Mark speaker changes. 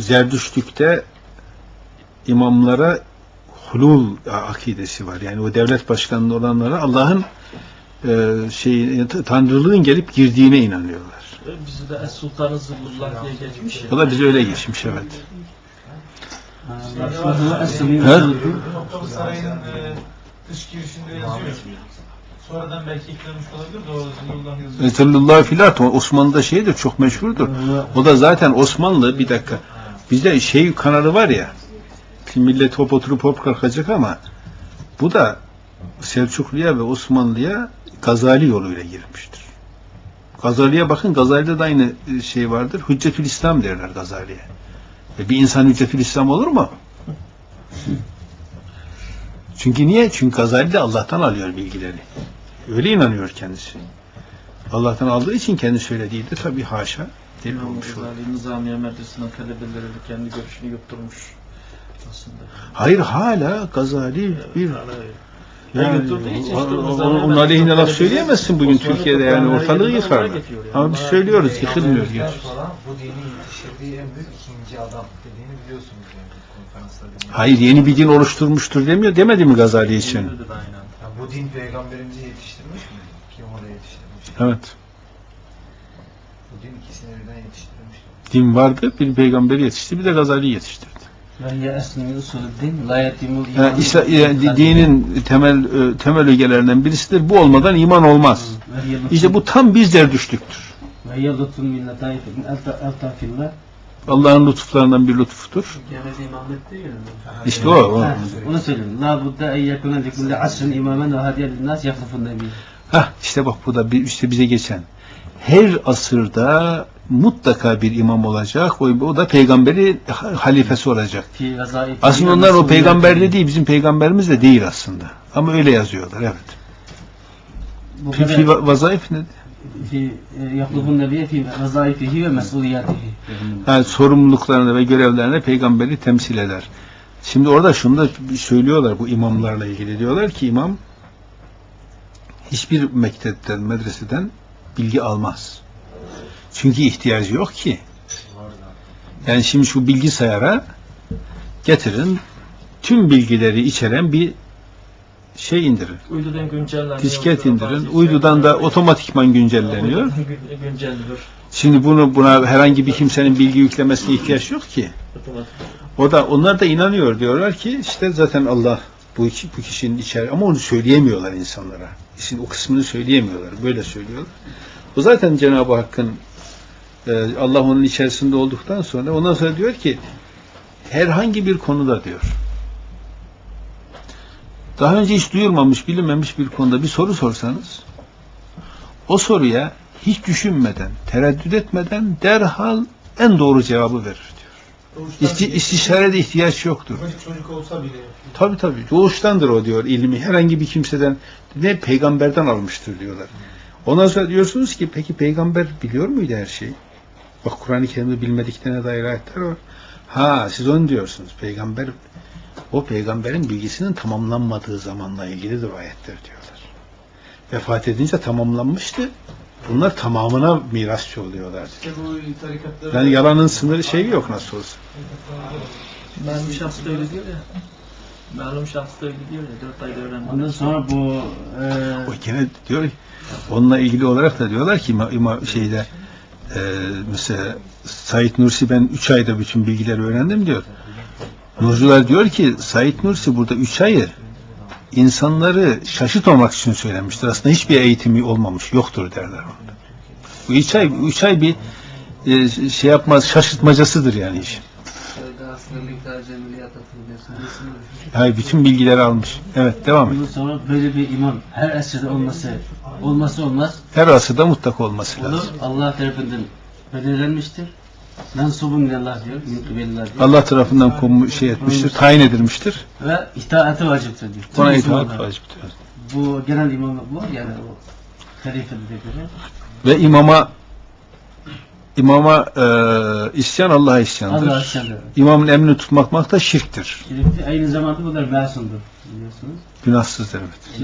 Speaker 1: Zerdüştlükte imamlara hulul akidesi var. Yani o devlet başkanlığı olanlara Allah'ın e, şey tanrılığın gelip girdiğine inanıyorlar.
Speaker 2: Bizde Es Sultanı Zıllullah diye geçmiş.
Speaker 1: O da bize öyle geçmiş evet.
Speaker 3: Sarayı'nın e, dış girişinde yazıyor. Sonradan belki eklenmiş olabilir de o yazıyor.
Speaker 1: Zillullah filat Osmanlı'da şeydir çok meşhurdur. O da zaten Osmanlı bir dakika. Bizde şey kanalı var ya. Şimdi millet hop oturup hop kalkacak ama bu da Selçuklu'ya ve Osmanlı'ya Gazali yoluyla girmiştir. Gazali'ye bakın Gazali'de de aynı şey vardır. Hüccetül İslam derler Gazali'ye. E bir insan Hüccetül İslam olur mu? Çünkü niye? Çünkü Gazali de Allah'tan alıyor bilgileri. Öyle inanıyor kendisi. Allah'tan aldığı için kendi söylediği de tabii haşa deli
Speaker 2: İmam
Speaker 1: olmuş olur.
Speaker 2: Nizamiye Medresesi'nden talebeleri kendi görüşünü yutturmuş aslında.
Speaker 1: Hayır hala Gazali bir
Speaker 2: Ya
Speaker 1: yani,
Speaker 2: için işte
Speaker 1: onun aleyhine laf söyleyemezsin bugün Türkiye'de yani ortalığı
Speaker 2: yani.
Speaker 1: Ama biz söylüyoruz yıkılmıyor geç.
Speaker 4: Sonra bu dini yetiştirdiği en büyük ikinci adam dediğini biliyorsunuz yani konferanslarda.
Speaker 1: Hayır yeni bir din oluşturmuştur demiyor demedi mi Gazali için?
Speaker 4: Bu din peygamberimizi yetiştirmiş mi? Kim oraya yetiştirmiş?
Speaker 1: Evet.
Speaker 4: Din ikisini birden yetiştirmiş.
Speaker 1: Din vardı bir peygamberi yetişti bir de Gazali yetiştirdi.
Speaker 5: Ve hiye esnemi usulüddin la yetimul
Speaker 1: Ha,
Speaker 5: iman.
Speaker 1: İsa, e, dinin temel e, temel ögelerinden birisidir. Bu olmadan iman olmaz. İşte bu tam
Speaker 5: elta- eltafillah.
Speaker 1: Allah'ın lütuflarından bir
Speaker 2: mi?
Speaker 1: İşte o. o.
Speaker 5: Onu söylüyorum. La budde en yekune likulli asrin imamen ve hadiyen linnas yaklufun nebi.
Speaker 1: Hah işte bak bu da bir- işte bize geçen. Her asırda mutlaka bir imam olacak. O, o da peygamberi ha- halifesi olacak. Aslında onlar o
Speaker 5: mesuliyeti.
Speaker 1: peygamber de değil, bizim peygamberimiz de değil aslında. Ama öyle yazıyorlar, evet.
Speaker 5: Bu
Speaker 1: Fi, fi vazaif ne?
Speaker 5: fi e, yaklufun nebiye fi vezaifihi ve mesuliyetihi.
Speaker 1: Yani sorumluluklarını ve görevlerini peygamberi temsil eder. Şimdi orada şunu da söylüyorlar bu imamlarla ilgili. Diyorlar ki imam hiçbir mektepten, medreseden bilgi almaz. Çünkü ihtiyacı yok ki. Yani şimdi şu bilgisayara getirin tüm bilgileri içeren bir şey indirin.
Speaker 2: Uydudan güncelleniyor.
Speaker 1: Disket indirin. Uydudan da otomatikman güncelleniyor.
Speaker 2: Güncelliyor.
Speaker 1: Şimdi bunu buna herhangi bir kimsenin bilgi yüklemesine ihtiyaç yok ki. O da onlar da inanıyor diyorlar ki işte zaten Allah bu iki, bu kişinin içeri ama onu söyleyemiyorlar insanlara. İşin o kısmını söyleyemiyorlar. Böyle söylüyorlar. O zaten Cenab-ı Hakk'ın e, Allah onun içerisinde olduktan sonra ondan sonra diyor ki herhangi bir konuda diyor. Daha önce hiç duyulmamış, bilinmemiş bir konuda bir soru sorsanız o soruya hiç düşünmeden, tereddüt etmeden derhal en doğru cevabı verir İsti, istişarede ihtiyaç yoktur.
Speaker 3: Çocuk çocuk olsa bile.
Speaker 1: Tabi tabi. Doğuştandır o diyor ilmi. Herhangi bir kimseden ne peygamberden almıştır diyorlar. Ondan sonra diyorsunuz ki peki peygamber biliyor muydu her şeyi? Bak Kur'an-ı Kerim'de bilmediklerine dair ayetler var. Ha siz onu diyorsunuz. Peygamber o peygamberin bilgisinin tamamlanmadığı zamanla ilgilidir o ayetler diyorlar. Vefat edince tamamlanmıştı. Bunlar tamamına mirasçı oluyorlar.
Speaker 3: İşte bu.
Speaker 1: Yani yalanın sınırı şeyi yok nasıl olsa.
Speaker 2: Malum şahs da öyle diyor ya. Malum şahs da öyle diyor ya. Dört ayda öğrendim.
Speaker 5: Ondan sonra bu e,
Speaker 1: O gene diyor onunla ilgili olarak da diyorlar ki ima, ima- şeyde e, mesela Said Nursi ben 3 ayda bütün bilgileri öğrendim diyor. Nurcular diyor ki Said Nursi burada 3 ayı insanları şaşırtmamak için söylemiştir. Aslında hiçbir eğitimi olmamış, yoktur derler orada. Bu 3 ay, üç ay bir e, şey yapmaz, şaşırtmacasıdır yani iş. Hayır, bütün bilgileri almış. Evet, devam et.
Speaker 5: Bundan sonra böyle bir imam her esrede olması olması olmaz.
Speaker 1: Her asırda mutlaka olması lazım.
Speaker 5: Allah tarafından belirlenmiştir. Mensubun ilallah diyor.
Speaker 1: Allah tarafından konmu şey etmiştir, tayin edilmiştir.
Speaker 5: Ve itaati vaciptir diyor.
Speaker 1: Ona itaat vaciptir.
Speaker 5: Bu genel imamlık bu yani o halife dedikleri.
Speaker 1: Ve imama imama e, isyan Allah'a isyandır.
Speaker 5: Allah'a isyandır.
Speaker 1: İmamın emrini tutmak da şirktir.
Speaker 5: Şerifli aynı zamanda bunlar masumdur biliyorsunuz.
Speaker 1: Günahsızdır evet.